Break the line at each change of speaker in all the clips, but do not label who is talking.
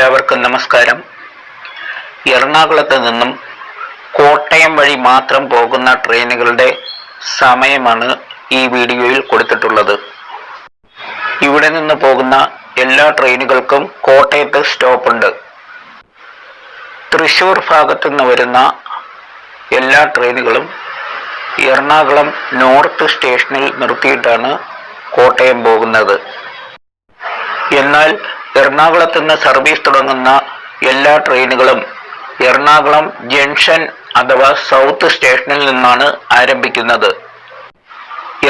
എല്ലാവർക്കും നമസ്കാരം. എറണാകുളത്ത് നിന്നും കോട്ടയം വഴി മാത്രം പോകുന്ന ട്രെയിനുകളുടെ സമയമാണ് ഈ വീഡിയോയിൽ കൊടുത്തിട്ടുള്ളത്. ഇവിടെ നിന്ന് പോകുന്ന എല്ലാ ട്രെയിനുകൾക്കും കോട്ടയത്ത് സ്റ്റോപ്പ് ഉണ്ട് തൃശൂർ ഭാഗത്തു നിന്ന് വരുന്ന എല്ലാ ട്രെയിനുകളും എറണാകുളം നോർത്ത് സ്റ്റേഷനിൽ നിർത്തിയിട്ടാണ് കോട്ടയം പോകുന്നത്. എന്നാൽ എറണാകുളത്ത് നിന്ന് സർവീസ് തുടങ്ങുന്ന എല്ലാ ട്രെയിനുകളും എറണാകുളം ജംഗ്ഷൻ അഥവാ സൗത്ത് സ്റ്റേഷനിൽ നിന്നാണ് ആരംഭിക്കുന്നത്.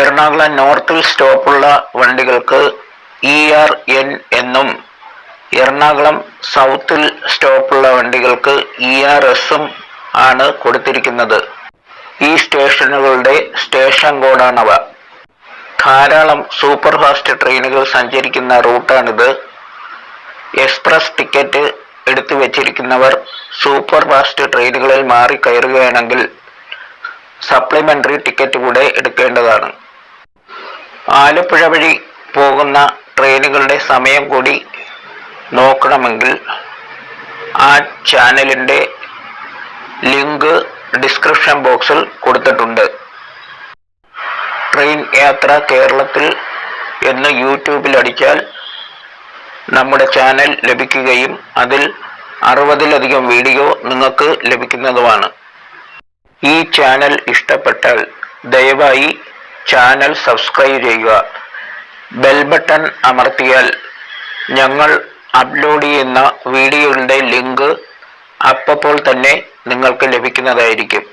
എറണാകുളം നോർത്തിൽ സ്റ്റോപ്പുള്ള വണ്ടികൾക്ക് ഇ ആർ എൻ എന്നും എറണാകുളം സൗത്തിൽ സ്റ്റോപ്പുള്ള വണ്ടികൾക്ക് ഇ ആർ എസും ആണ് കൊടുത്തിരിക്കുന്നത്. ഈ സ്റ്റേഷനുകളുടെ സ്റ്റേഷൻ കോഡാണവ. ധാരാളം സൂപ്പർ ഫാസ്റ്റ് ട്രെയിനുകൾ സഞ്ചരിക്കുന്ന റൂട്ടാണിത്. എക്സ്പ്രസ് ടിക്കറ്റ് എടുത്തു വെച്ചിരിക്കുന്നവർ സൂപ്പർ ഫാസ്റ്റ് ട്രെയിനുകളിൽ മാറി കയറുകയാണെങ്കിൽ സപ്ലിമെന്ററി ടിക്കറ്റ് കൂടെ എടുക്കേണ്ടതാണ്. ആലപ്പുഴ വഴി പോകുന്ന ട്രെയിനുകളുടെ സമയം കൂടി നോക്കണമെങ്കിൽ ആ ചാനലിന്റെ ലിങ്ക് ഡിസ്ക്രിപ്ഷൻ ബോക്സിൽ കൊടുത്തിട്ടുണ്ട്. ട്രെയിൻ യാത്ര കേരളത്തിൽ എന്ന് യൂട്യൂബിൽ അടിച്ചാൽ നമ്മുടെ ചാനൽ ലഭിക്കുകയും അതിൽ അറുപതിലധികം വീഡിയോ നിങ്ങൾക്ക് ലഭിക്കുന്നതുമാണ്. ഈ ചാനൽ ഇഷ്ടപ്പെട്ടാൽ ദയവായി ചാനൽ സബ്സ്ക്രൈബ് ചെയ്യുക. ബെൽ ബട്ടൺ അമർത്തിയാൽ ഞങ്ങൾ അപ്ലോഡ് ചെയ്യുന്ന വീഡിയോകളുടെ ലിങ്ക് അപ്പോൾ തന്നെ നിങ്ങൾക്ക് ലഭിക്കുന്നതായിരിക്കും.